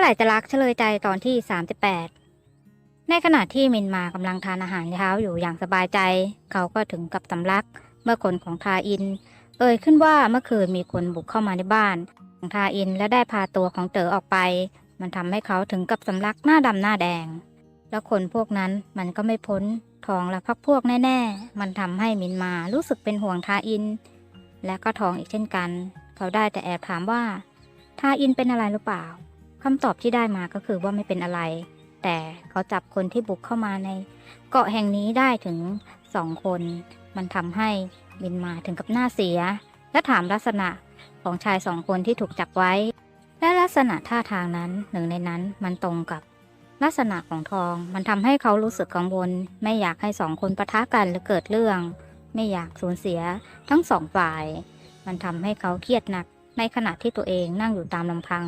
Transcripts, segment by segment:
อไหร่จะรักเฉลยใจตอนที่ 38 ในขณะที่มินมากำลังทานอาหารเช้าอยู่อย่างสบายใจ เขาก็ถึงกับสำลัก เมื่อคนของทาอิน เอ่ยขึ้นว่าเมื่อคืนมีคนบุกเข้ามาในบ้านของทาอินและได้พาตัวของเต๋อออกไป มันทำให้เขาถึงกับสำลักหน้าดำหน้าแดง แล้วคนพวกนั้นมันก็ไม่พ้นทองและพักพวกแน่ ๆ มันทำให้มินมารู้สึกเป็นห่วงทาอิน และก็ทองอีกเช่นกัน เขาได้แต่แอบถามว่า ทาอินเป็นอะไรหรือเปล่า คำตอบที่ได้มาก็คือว่าไม่เป็นอะไร แต่เขาจับคนที่บุกเข้ามาใน เกาะแห่งนี้ได้ถึงสองคน มันทำให้มินมาถึงกับหน้าเสีย และถามลักษณะของชายสองคนที่ถูกจับไว้ และลักษณะท่าทางนั้นหนึ่งในนั้นมันตรงกับลักษณะของทองมันทำให้เขารู้สึกกังวล ไม่อยากให้สองคนปะทะกันหรือเกิดเรื่อง ไม่อยากสูญเสียทั้งสองฝ่าย มันทำให้เขาเครียดหนักในขณะที่ตัวเองนั่งอยู่ตามลำพัง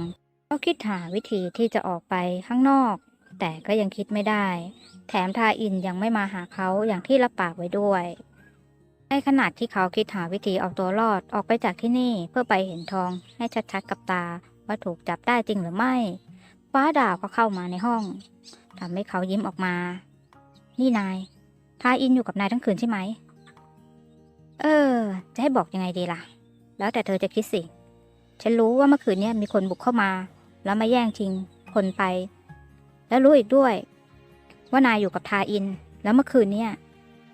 เขาคิดหาวิธีที่จะออกไปข้างนอก แต่ก็ยังคิดไม่ได้ แถมทาอินยังไม่มาหาเขาอย่างที่รับปากไว้ด้วย ในขณะที่เขาคิดหาวิธีเอาตัวรอดออกไปจากที่นี่เพื่อไปเห็นทองให้ชัดๆกับตาว่าถูกจับได้จริงหรือไม่ ฟ้าดาวก็เข้ามาในห้องทำให้เขายิ้มออกมา นี่นายทาอินอยู่กับนายทั้งคืนใช่ไหม เออ จะให้บอกยังไงดีล่ะ แล้วแต่เธอจะคิดสิ ฉันรู้ว่าเมื่อคืนนี้มีคนบุกเข้ามา แล้วมาแย่งชิงคนไป แล้วรู้อีกด้วย ว่านายอยู่กับทาอิน แล้วเมื่อคืนเนี่ย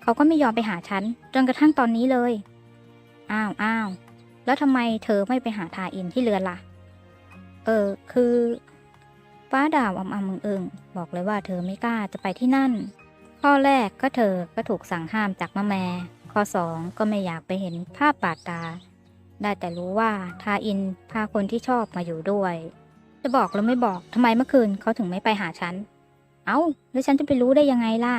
เขาก็ไม่ยอมไปหาฉัน จนกระทั่งตอนนี้เลย อ้าวอ้าวแล้วทำไมเธอไม่ไปหาทาอินที่เรือนล่ะ เออ คือ ฟ้าดาวอำอำมึงอึงบอกเลยว่าเธอไม่กล้าจะไปที่นั่น ข้อแรกก็เธอก็ถูกสั่งห้ามจากมะแมข้อสองก็ไม่อยากไปเห็นภาพบาดตา ได้แต่รู้ว่าทาอินพาคนที่ชอบมาอยู่ด้วย จะบอกหรือไม่บอกทำไมเมื่อคืนเขาถึงไม่ไปหาฉัน เอา้า แล้วฉันจะไปรู้ได้ยังไงล่ะ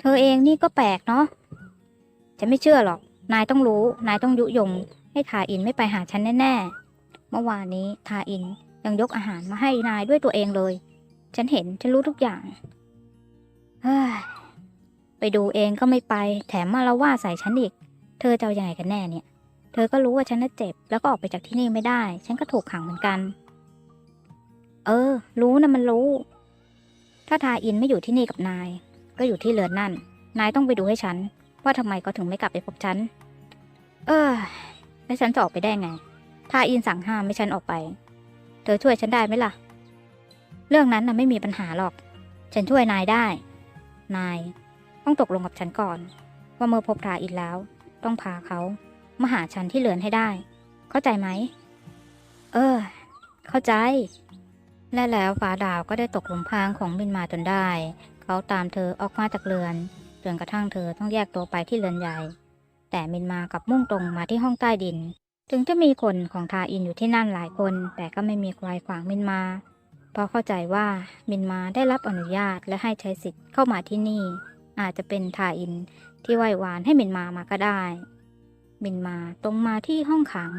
เธอเองนี่ก็แปลกเนาะ ฉันไม่เชื่อหรอก นายต้องรู้ นายต้องยุยง ให้ทาอินไม่ไปหาฉันแน่ๆ เมื่อวานนี้ทาอินยังยกอาหารมาให้นายด้วยตัวเองเลย ฉันเห็น ฉันรู้ทุกอย่าง เฮ้ย ไปดูเองก็ไม่ไป แถมมาละว่าใส่ฉันอีก เธอจะเอาอยัางไงกันแน่เนี่ย เธอก็รู้ว่าฉันน่ะเจ็บ แล้วก็ออกไปจากที่นี่ไม่ได้ ฉันก็ถูกขังเหมือนกัน เออ รู้นะมันรู้ ถ้าทาอินไม่อยู่ที่นี่กับนาย ก็อยู่ที่เรือนนั่น นายต้องไปดูให้ฉัน ว่าทำไมเขาถึงไม่กลับไปพบฉัน เออแล้วฉันจะออกไปได้ไง ทาอินสั่งห้ามไม่ฉันออกไป เธอช่วยฉันได้ไหมล่ะ เรื่องนั้นน่ะไม่มีปัญหาหรอก ฉันช่วยนายได้ นาย ต้องตกลงกับฉันก่อน ว่าเมื่อพบทาอินแล้ว ต้องพาเขามาหาฉันที่เรือนให้ได้ เข้าใจไหม เออ เข้าใจ และแล้วฟ้าดาวก็ได้ตกหลุมพรางของมินมาจนได้ เขาตามเธอออกมาจากเรือนจนกระทั่งเธอต้องแยกตัวไปที่เรือนใหญ่ แต่มินมากับมุ่งตรงมาที่ห้องใต้ดิน ถึงจะมีคนของทาอินอยู่ที่นั่นหลายคน แต่ก็ไม่มีใครขวางมินมา เพราะเข้าใจว่ามินมาได้รับอนุญาตและให้ใช้สิทธิ์เข้ามาที่นี่ อาจจะเป็นทาอินที่ไหว้วานให้มินมามาก็ได้ มินมาตรงมาที่ห้องขัง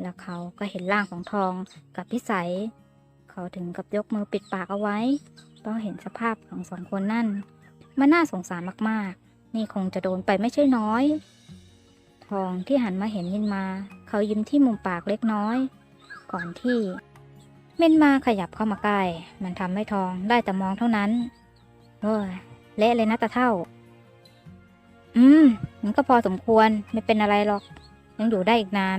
แล้วเขาก็เห็นร่างของทองกับพิสัย เขาถึงกับยกมือปิดปากเอาไว้เพราะเห็นสภาพของสองคนนั่น มันน่าสงสารมากๆ นี่คงจะโดนไปไม่ใช่น้อย ทองที่หันมาเห็นมินมา เขายิ้มที่มุมปากเล็กน้อย ก่อนที่มินมาขยับเข้ามาใกล้ มันทำให้ทองได้แต่มองเท่านั้นโอ้ยเละเลยนะตาเท่า อืม มันก็พอสมควรไม่เป็นอะไรหรอก ยังอยู่ได้อีกนาน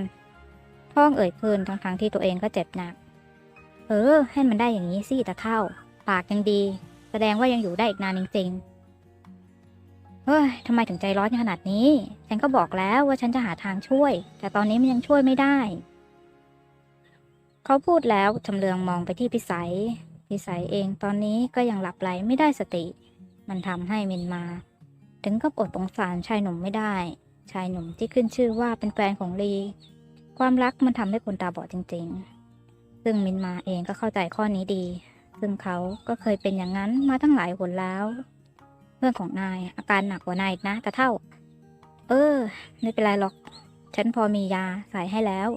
ท้องเอ่ยพื้นทั้งๆทที่ตัวเองก็เจ็บหนัก เออ ให้มันได้อย่างนี้สิตาเท่าปากยังดี แสดงว่ายังอยู่ได้อีกนานจริงๆ เฮ้ยทำไมถึงใจร้อนขนาดนี้ ฉันก็บอกแล้วว่าฉันจะหาทางช่วย แต่ตอนนี้มันยังช่วยไม่ได้ เขาพูดแล้วชำเลืองมองไปที่พิสัย พิสัยเองตอนนี้ก็ยังหลับไหลไม่ได้สติ มันทำให้มินมา ถึงกับอดสงสารชายหนุ่มไม่ได้ ชายหนุ่มที่ขึ้นชื่อว่าเป็นแฟนของลี ความรักมันทำให้คนตาบอดจริง ๆ ซึ่งมินมาเองก็เข้าใจข้อนี้ดี ซึ่งเขาก็เคยเป็นอย่างนั้นมาตั้งหลายหนแล้ว เรื่องของนายอาการหนักกว่านายอีกนะแต่เท่า เออ ไม่เป็นไรหรอก ฉันพอมียาใส่ให้แล้ว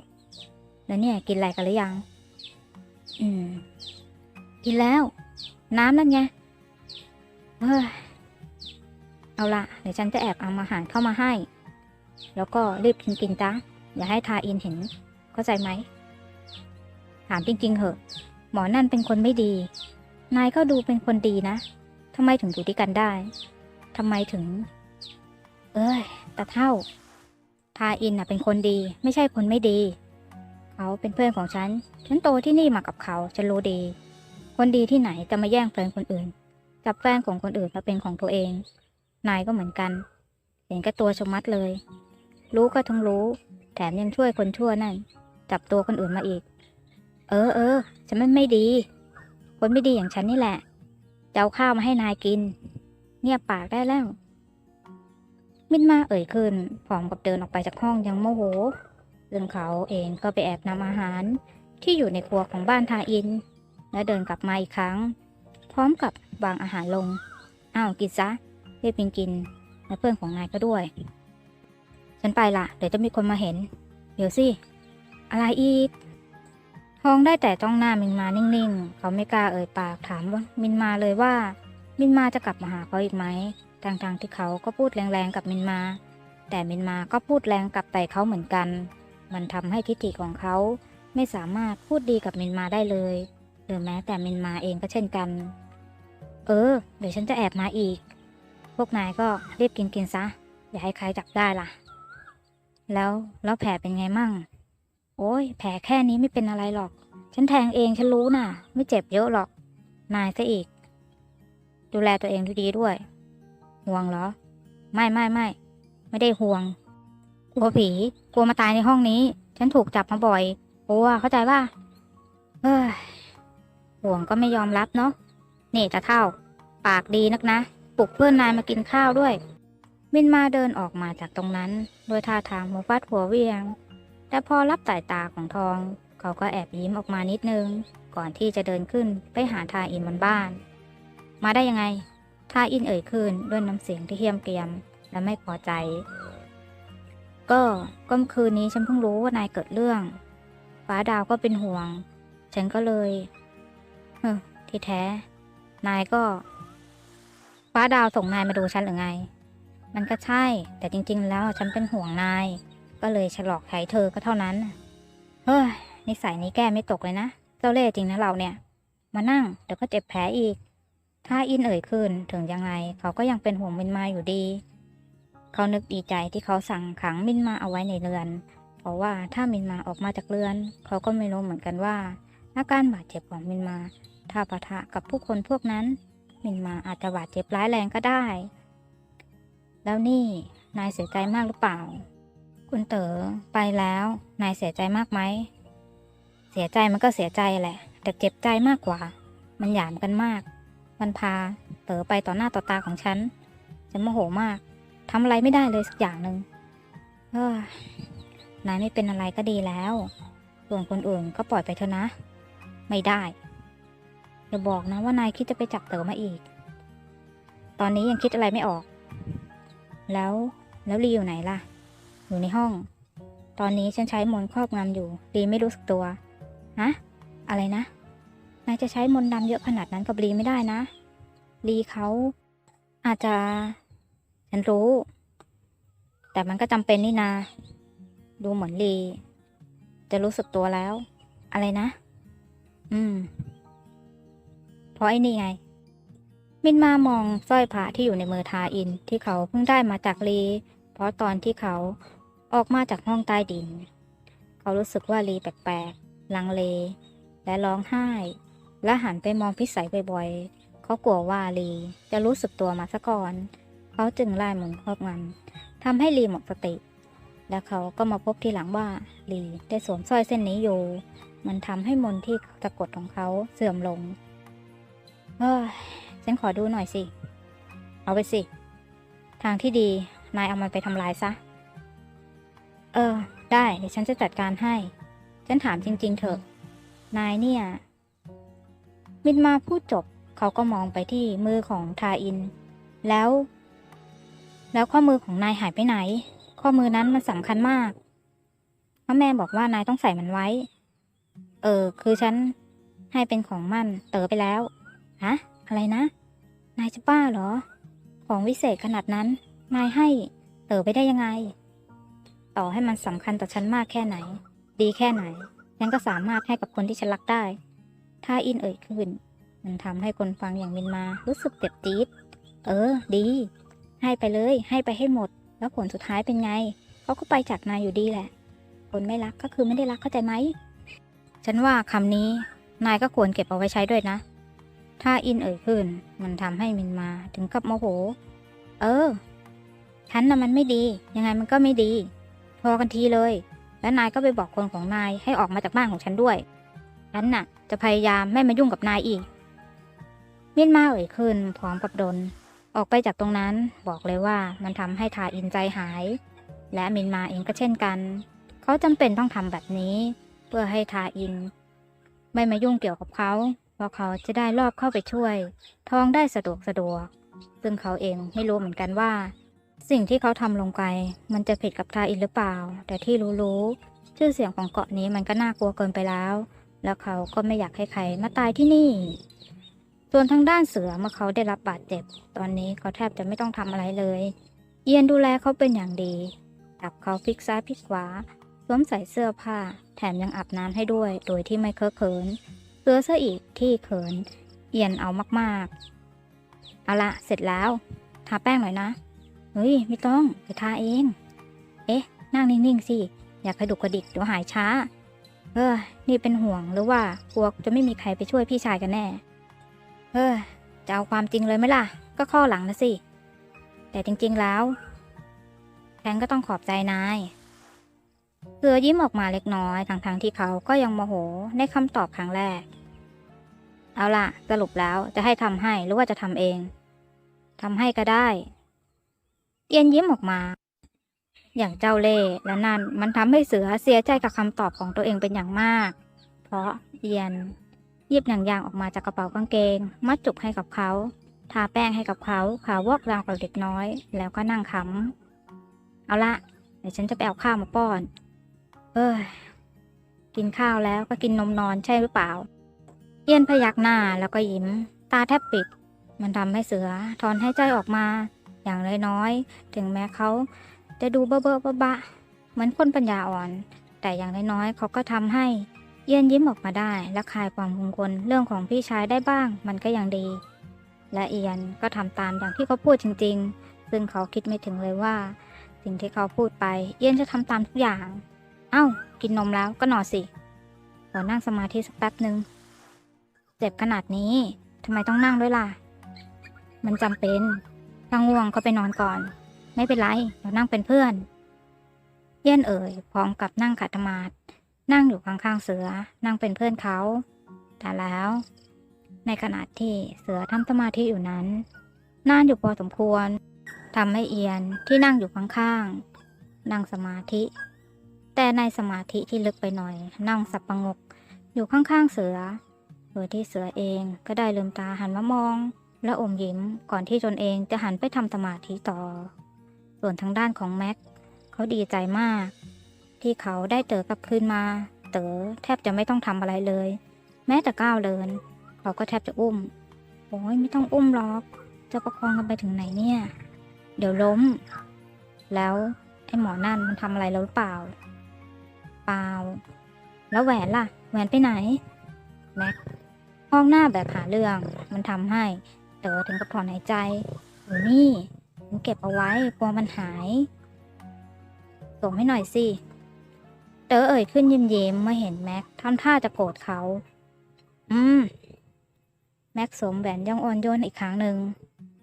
แล้วเนี่ยกินอะไรกันหรือยัง อืม กินแล้ว น้ำนั่นไงเฮ้ยเอาละเดี๋ยวฉันจะแอบเอาอาหารเข้ามาให้ แล้วก็รีบกินกินจ้ะอย่าให้ทาอินเห็นเข้าใจไหม ถามจริงๆเหอะ หมอนั่นเป็นคนไม่ดี นายก็ดูเป็นคนดีนะทำไมถึงอยู่ด้วยกันได้ทำไมถึง เอ้ยตาเท่าทาอินน่ะเป็นคนดี ไม่ใช่คนไม่ดี เขาเป็นเพื่อนของฉัน ฉันโตที่นี่มากับเขา ฉันรู้ดี คนดีที่ไหนจะมาแย่งแฟนคนอื่น จับแฟนของคนอื่นมาเป็นของตัวเอง นายก็เหมือนกัน เห็นก่ตัวชมัดเลย รู้ก็ทั้งรู้ แถมยังช่วยคนชั่วนั่น จับตัวคนอื่นมาอีก เออเออฉันมันไม่ดี คนไม่ดีอย่างฉันนี่แหละจะเอาข้าวมาให้นายกิน เงียบปากได้แล้ว มินมาเอ่ยขึ้นพร้อมกับเดินออกไปจากห้องอยังโมโหซึ่งเขาเองก็ไปแอบนำอาหารที่อยู่ในครัวของบ้านทาอิน และเดินกลับมาอีกครั้ง พร้อมกับวางอาหารลง อ้าวกินซะรีบกินกิน และเพื่อนของนายก็ด้วย ฉันไปละเดี๋ยวจะมีคนมาเห็น เดี๋ยวสิ อะไรอีก ทองได้แต่จ้องหน้ามินมานิ่งๆ เขาไม่กล้าเอ่ยปากถามว่ามินมาเลยว่า มินมาจะกลับมาหาเขาอีกไหมทางๆที่เขาก็พูดแรงๆกับมินมา แต่มินมาก็พูดแรงกับแต่เขาเหมือนกัน มันทำให้ทิฐิของเขาไม่สามารถพูดดีกับมินมาได้เลยหรือแม้แต่มินมาเองก็เช่นกัน เออ เดี๋ยวฉันจะแอบมาอีก พวกนายก็รีบกินกินซะ อย่าให้ใครจับได้ล่ะ แล้วแล้วแผลเป็นไงมั่ง โอ้ยแผลแค่นี้ไม่เป็นอะไรหรอก ฉันแทงเองฉันรู้น่ะ ไม่เจ็บเยอะหรอก นายซะอีก ดูแลตัวเองดีๆด้วย ห่วงเหรอ ไม่ไม่ไม่ ไม่ได้ห่วง กลัวผี กลัวมาตายในห้องนี้ ฉันถูกจับมาบ่อยกลัวเข้าใจป่ะเอ้ยห่วงก็ไม่ยอมรับเนาะนี่จะเท่า ปากดีนักนะ ปลุกเพื่อนนายมากินข้าวด้วย มินมาเดินออกมาจากตรงนั้น โดยท่าทางหัวฟาดหัวเวียง แต่พอรับสายตาของทอง เขาก็แอบยิ้มออกมานิดนึง ก่อนที่จะเดินขึ้นไปหาทาอินบนบ้าน มาได้ยังไง ทาอินเอ่ยขึ้นด้วยน้ำเสียงที่เฮี้ยมเกรียม และไม่พอใจ ก็ก็เมื่อคืนนี้ฉันเพิ่งรู้ว่านายเกิดเรื่อง ฟ้าดาวก็เป็นห่วง ฉันก็เลยเฮ้อที่แท้ นายก็ ฟ้าดาวส่งนายมาดูฉันหรือไง มันก็ใช่ แต่จริง ๆ แล้วฉันเป็นห่วงนาย ก็เลยฉลอกไถเธอก็เท่านั้น เฮ้ยนิสัยนี้แก้ไม่ตกเลยนะ เจ้าเล่ห์จริงนะเราเนี่ย มานั่งเดี๋ยวก็เจ็บแผลอีก ถ้าอินเอ่ยขึ้นถึงยังไงเขาก็ยังเป็นห่วงมินมาอยู่ดี เขานึกดีใจที่เขาสั่งขังมินมาเอาไว้ในเรือน เพราะว่าถ้ามินมาออกมาจากเรือน เขาก็ไม่รู้เหมือนกันว่าอาการบาดเจ็บของมินมา ถ้าปะทะกับผู้คนพวกนั้น มินมาอาจจะบาดเจ็บร้ายแรงก็ได้ แล้วนี่นายเสียใจมากหรือเปล่า คุณเต๋อไปแล้ว นายเสียใจมากไหม เสียใจมันก็เสียใจแหละ แต่เจ็บใจมากกว่า มันหยามกันมาก มันพา เต๋อไปต่อหน้าต่อตาของฉันฉันโมโหมากทำอะไรไม่ได้เลยสักอย่างหนึ่งเออนายไม่เป็นอะไรก็ดีแล้ว ส่วนคนอื่นก็ปล่อยไปเถอะนะ ไม่ได้อย่าบอกนะว่านายคิดจะไปจับเต๋อมาอีก ตอนนี้ยังคิดอะไรไม่ออก แล้วแล้วลีอยู่ไหนล่ะ อยู่ในห้อง ตอนนี้ฉันใช้มนต์ครอบงำอยู่ลีไม่รู้สึกตัว ฮะ อะไรนะ นายจะใช้มนต์ดำเยอะขนาดนั้นกับลีไม่ได้นะ ลีเขาอาจจะ ฉันรู้ แต่มันก็จำเป็นนี่นา ดูเหมือนลี จะรู้สึกตัวแล้ว อะไรนะ อืม เพราะไอ้นี่ไง มินมามองสร้อยพระที่อยู่ในมือทาอินที่เขาเพิ่งได้มาจากลี เพราะตอนที่เขา ออกมาจากห้องใต้ดิน เขารู้สึกว่าลีแปลกๆ ลังเล และร้องไห้ และหันไปมองพิสัยบ่อยๆ เขากลัวว่าลีจะรู้สึกตัวมาซะก่อน เขาจึงไล่หมุนครอบงำทำให้ลีหมดสติ และเขาก็มาพบทีหลังว่าลีได้สวมสร้อยเส้นนี้อยู่ มันทำให้มนที่สะกดของเขาเสื่อมลง เฮ้ยฉันขอดูหน่อยสิ เอาไปสิ ทางที่ดี นายเอามันไปทำลายซะ เออ ได้เดี๋ยวฉันจะจัดการให้ ฉันถามจริง ๆ เถอะ นายเนี่ย มินมาพูดจบ เขาก็มองไปที่มือของทาอิน แล้ว แล้วข้อมือของนายหายไปไหน ข้อมือนั้นมันสำคัญมากเพราะแม่บอกว่านายต้องใส่มันไว้ เออ คือฉันให้เป็นของมั่นเต๋อไปแล้วฮะอะไรนะ นายจะบ้าเหรอ ของวิเศษขนาดนั้น นายให้เต๋อไปได้ยังไง ต่อให้มันสำคัญต่อฉันมากแค่ไหน ดีแค่ไหน ฉันก็สามารถให้กับคนที่ฉันรักได้ ถ้าอินเอ่ยขึ้น มันทำให้คนฟังอย่างมินมารู้สึกเจ็บจี๊ดเออ ดี ให้ไปเลย ให้ไปให้หมด แล้วผลสุดท้ายเป็นไงเขาก็ไปจากนายอยู่ดีแหละ คนไม่รักก็คือไม่ได้รักเข้าใจไหม ฉันว่าคำนี้ นายก็ควรเก็บเอาไว้ใช้ด้วยนะ ถ้าอินเอ่ยขึ้น มันทำให้มินมาถึงกับโมโห เออฉันน่ะมันไม่ดี ยังไงมันก็ไม่ดี พอกันทีเลย แล้วนายก็ไปบอกคนของนายให้ออกมาจากบ้านของฉันด้วยฉันน่ะ จะพยายามไม่มายุ่งกับนายอีกมินมาเอ่ยขึ้นพร้อมกับดน ออกไปจากตรงนั้นบอกเลยว่ามันทำให้ทาอินใจหาย และมินมาเองก็เช่นกัน เขาจำเป็นต้องทำแบบนี้ เพื่อให้ทาอิน ไม่มายุ่งเกี่ยวกับเขาเพราะเขาจะได้รอบเข้าไปช่วย ทองได้สะดวกสะดวก ซึ่งเขาเองไม่รู้เหมือนกันว่า สิ่งที่เขาทำลงไป มันจะผิดกับทาอินหรือเปล่า แต่ที่รู้ๆชื่อเสียงของเกาะนี้มันก็น่ากลัวเกินไปแล้ว แล้วเขาก็ไม่อยากให้ใครมาตายที่นี่ ส่วนทางด้านเสือเมื่อเขาได้รับบาดเจ็บ ตอนนี้เขาแทบจะไม่ต้องทำอะไรเลย เอียนดูแลเขาเป็นอย่างดีจับเขาพลิกซ้ายพลิกขวาสวมใส่เสื้อผ้า แถมยังอาบน้ำให้ด้วย โดยที่ไม่เคอะเขินเสือซะอีกที่เขิน เอียนเอามากๆเอาละเสร็จแล้ว ทาแป้งหน่อยนะ เฮ้ย ไม่ต้องไปทาเอง เอ๊ะ นั่งนิ่งๆสิ อยากกระดุกกระดิกเดี๋ยวหายช้า เออ นี่เป็นห่วงหรือว่ากลัวจะไม่มีใครไปช่วยพี่ชายกันแน่ เออ จะเอาความจริงเลยไหมล่ะ ก็ข้อหลังนะสิ แต่จริงๆแล้วฉันก็ต้องขอบใจนายเสือยิ้มออกมาเล็กน้อยทั้งๆทที่เขาก็ยังโมโหในคำตอบครั้งแรก เอาล่ะ สรุปแล้วจะให้ทำให้หรือว่าจะทำเองทำให้ก็ได้ เอียนยิ้มออกมา อย่างเจ้าเล่ห์และนั่นมันทำให้เสือเสียใจกับคำตอบของตัวเองเป็นอย่างมาก เพราะเอียนหยิบหนังยางออกมาจากกระเป๋ากางเกง มัดจุกให้กับเขา ทาแป้งให้กับเขาขาววอกราวกับเด็กน้อย แล้วก็นั่งขำเอาละเดี๋ยวฉันจะไปเอาข้าวมาป้อน เอ้ยกินข้าวแล้วก็กินนมนอนใช่หรือเปล่า เอียนพยักหน้าแล้วก็ยิ้ม ตาแทบปิด มันทำให้เสือถอนให้ใจออกมา อย่างน้อยๆ ถึงแม้เขาจะดูเบ้อเบ้อบะเหมือนคนปัญญาอ่อน แต่อย่างน้อยๆเขาก็ทำให้เอียนยิ้มออกมาได้ และคลายความกังวลเรื่องของพี่ชายได้บ้าง มันก็ยังดี และเอียนก็ทำตามอย่างที่เขาพูดจริง ๆ ซึ่งเขาคิดไม่ถึงเลยว่า สิ่งที่เขาพูดไป เอียนจะทำตามทุกอย่าง เอ้า กินนมแล้วก็นอนสิขอนั่งสมาธิสักแป๊บหนึ่งเจ็บขนาดนี้ทำไมต้องนั่งด้วยล่ะ มันจำเป็น ถ้าง่วงก็ไปนอนก่อน ไม่เป็นไรเรานั่งเป็นเพื่อน เย็นเอ่ยพร้อมกับนั่งขัดสมาธินั่งอยู่ข้างๆเสือ นั่งเป็นเพื่อนเขา แต่แล้ว ในขณะที่เสือทำสมาธิอยู่นั้นนานอยู่พอสมควรทำให้เอียนที่นั่งอยู่ข้างๆนั่งสมาธิ แต่ในสมาธิที่ลึกไปหน่อย นั่งสับประงกอยู่ข้างๆเสือโดยที่เสือเองก็ได้ลืมตาหันมามอง และอมยิ้มก่อนที่ตนเองจะหันไปทำสมาธิต่อ ส่วนทางด้านของแม็กเขาดีใจมาก ที่เขาได้เต๋อกลับคืนมา เต๋อแทบจะไม่ต้องทำอะไรเลย แม้แต่ก้าวเดินเขาก็แทบจะอุ้มโอ้ยไม่ต้องอุ้มหรอก จะประคองกันไปถึงไหนเนี่ย เดี๋ยวล้ม แล้วไอ้หมอนั่นมันทำอะไรแล้วหรือเปล่า เปล่า แล้วแหวนล่ะ แหวนไปไหนแม็กมองหน้าแบบหาเรื่อง มันทำให้ เต๋อถึงกับถอนหายใจอยู่นี่ผมเก็บเอาไว้กลัวมันหาย ส่งให้หน่อยสิ เต๋อเอ่ยขึ้นยิ้มยิ้มๆเมื่อเห็นแม็กทำท่าจะโกรธเขา อืม แม็กสวมแหวนย่องอ่อนโยนอีกครั้งหนึ่ง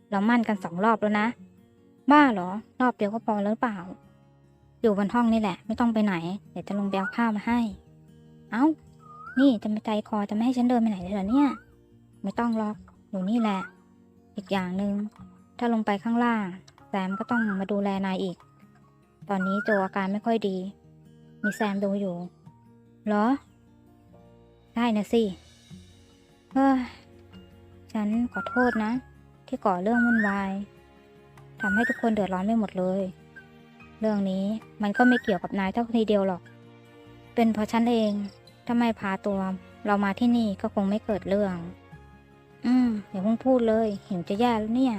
เรามั่นกันสองรอบแล้วนะ บ้าเหรอ รอบเดียวก็พอแล้วหรือเปล่า อยู่บนห้องนี่แหละ ไม่ต้องไปไหน เดี๋ยวจะลงไปเอาข้าวมาให้ เอ้า นี่จะไม่ใจคอจะไม่ให้ฉันเดินไปไหนเลยเหรอเนี่ย ไม่ต้องหรอกอยู่นี่แหละ อีกอย่างหนึ่งถ้าลงไปข้างล่างแซมก็ต้องมาดูแลนายอีก ตอนนี้โจอาการไม่ค่อยดี มีแซมดูอยู่เหรอ ได้นะสิเฮ้ยฉันขอโทษนะ ที่ก่อเรื่องวุ่นวายทำให้ทุกคนเดือดร้อนไปหมดเลย เรื่องนี้มันก็ไม่เกี่ยวกับนายเท่าทีเดียวหรอก เป็นเพราะฉันเองถ้าไม่พาตัว เรามาที่นี่ก็คงไม่เกิดเรื่อง มาพิ่งพูดเลยหิวจะแย่แล้วเนี่ย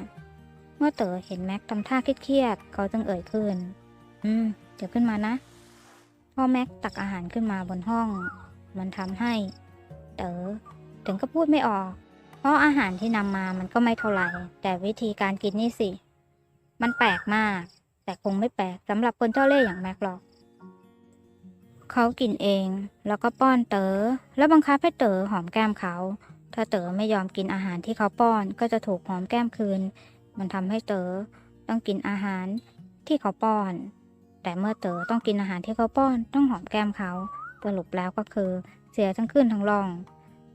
เมื่อเต๋อเห็นแม็กทำท่าเครียดๆเขาจึงเอ่ยขึ้น อืม เดี๋ยวขึ้นมานะ พ่อแม็กตักอาหารขึ้นมาบนห้อง มันทำให้ เต๋อถึงก็พูดไม่ออก เพราะอาหารที่นำมามันก็ไม่เท่าไหร่ แต่วิธีการกินนี่สิ มันแปลกมาก แต่คงไม่แปลกสำหรับคนเจ้าเล่ห์อย่างแม็กหรอกเขากินเอง แล้วก็ป้อนเต๋อแล้วบังคับให้เต๋อหอมแก้มเขา ถ้าเต๋อไม่ยอมกินอาหารที่เขาป้อนก็จะถูกหอมแก้มคืน มันทำให้เต๋อต้องกินอาหารที่เขาป้อน แต่เมื่อเต๋อต้องกินอาหารที่เขาป้อน ต้องหอมแก้มเขาสรุปแล้วก็คือเสียทั้งขึ้นทั้งล่อง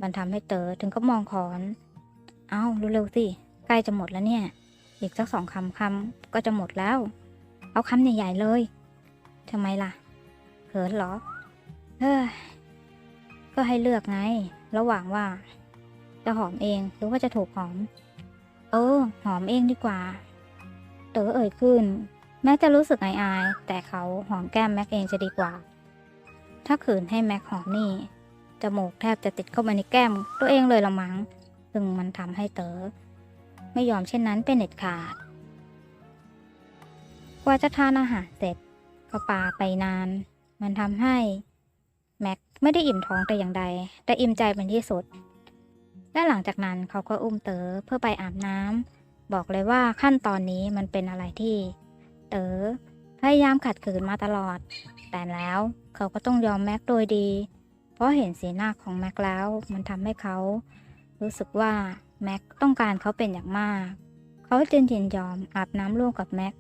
มันทำให้เต๋อถึงก็มองขอน เอาเร็วๆสิใกล้จะหมดแล้วเนี่ย อีกสักสองคำคำก็จะหมดแล้ว เอาคำใหญ่ๆเลยทำไมล่ะเขินหรอเฮ้ยก็ให้เลือกไง ระหว่างว่า จะหอมเองหรือว่าจะถูกหอม เออ หอมเองดีกว่า เต๋อเอ่ยขึ้น แม็กจะรู้สึกอายๆแต่เขาหอมแก้มแม็กเองจะดีกว่า ถ้าขืนให้แม็กหอมนี่จมูกแทบจะติดเข้ามาในแก้ม ตัวเองเลยละมั้งซึ่งมันทำให้เต๋อไม่ยอมเช่นนั้นเป็นเน็ดขาด กว่าจะทานอาหารเสร็จก็ปาไปนาน มันทำให้ แม็กไม่ได้อิ่มท้องแต่อย่างใด แต่อิ่มใจเป็นที่สุด และหลังจากนั้นเขาก็อุ้มเต๋อเพื่อไปอาบน้ำบอกเลยว่าขั้นตอนนี้มันเป็นอะไรที่ เต๋อพยายามขัดขืนมาตลอด แต่แล้วเขาก็ต้องยอมแม็กโดยดี เพราะเห็นสีหน้าของแม็กแล้วมันทำให้เขา รู้สึกว่าแม็กต้องการเขาเป็นอย่างมาก เขาจึงยินยอมอาบน้ำร่วมกับแม็ก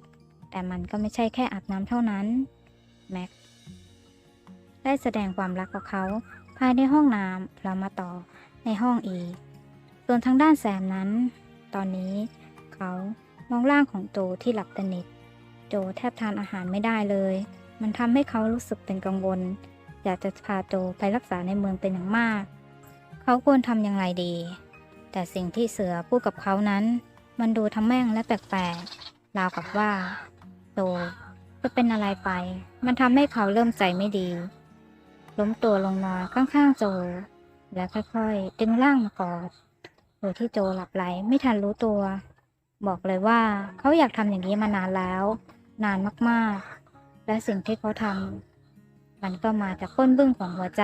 แต่มันก็ไม่ใช่แค่อาบน้ำเท่านั้น แม็กได้แสดงความรักกับเขาภายในห้องน้ำแล้วมาต่อ ในห้องอีก ส่วนทางด้านแซมนั้น ตอนนี้เขามองร่างของโจที่หลับสนิท โจแทบทานอาหารไม่ได้เลย มันทำให้เขารู้สึกเป็นกังวล อยากจะพาโจไปรักษาในเมืองเป็นอย่างมาก เขาควรทำอย่างไรดี แต่สิ่งที่เสือพูดกับเขานั้น มันดูทำแม่งและแปลกๆ ราวกับว่า โจจะเป็นอะไรไป มันทำให้เขาเริ่มใจไม่ดี ล้มตัวลงนอนข้างๆโจ แล้วค่อยๆ ดึงร่างมากอดโดยที่โจหลับไหลไม่ทันรู้ตัว บอกเลยว่าเขาอยากทำอย่างนี้มานานแล้ว นานมากๆ และสิ่งที่เขาทำมันก็มาจากก้นบึ้งของหัวใจ